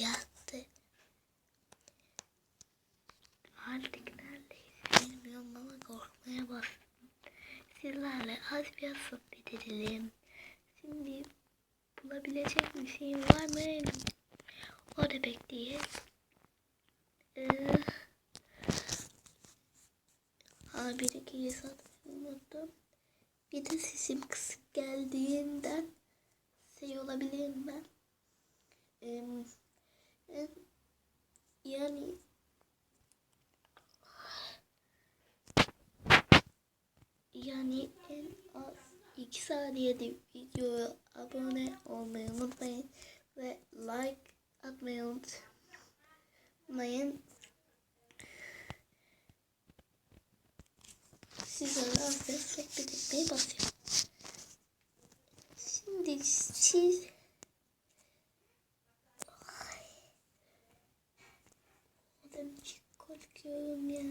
yattı. Artık neredeyiz bilmiyorum ama korkmaya bastım. Sizlerle az biraz sohbet edelim. Şimdi bulabilecek bir şeyim var mı? O da bekleyin. Ee, bir iki insan unuttum. Bir de sesim kısık geldiğinden şey olabilirim ben. Ee, yani yani en az 2 saniyede videoya abone olmayı unutmayın ve like atmayı unutmayın. Affet sohbet etmeye başlayalım. Şimdi siz Adam çok korkuyorum ya.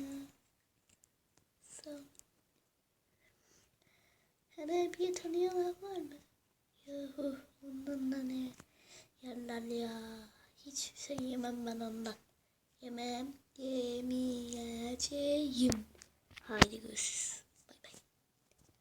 Sağ ol. Bir tanıyanlar var mı? Yahu ondan da ne yerler ya. Hiç şey yemem ben ondan. Yemem, yemeyeceğim. Haydi görüşürüz.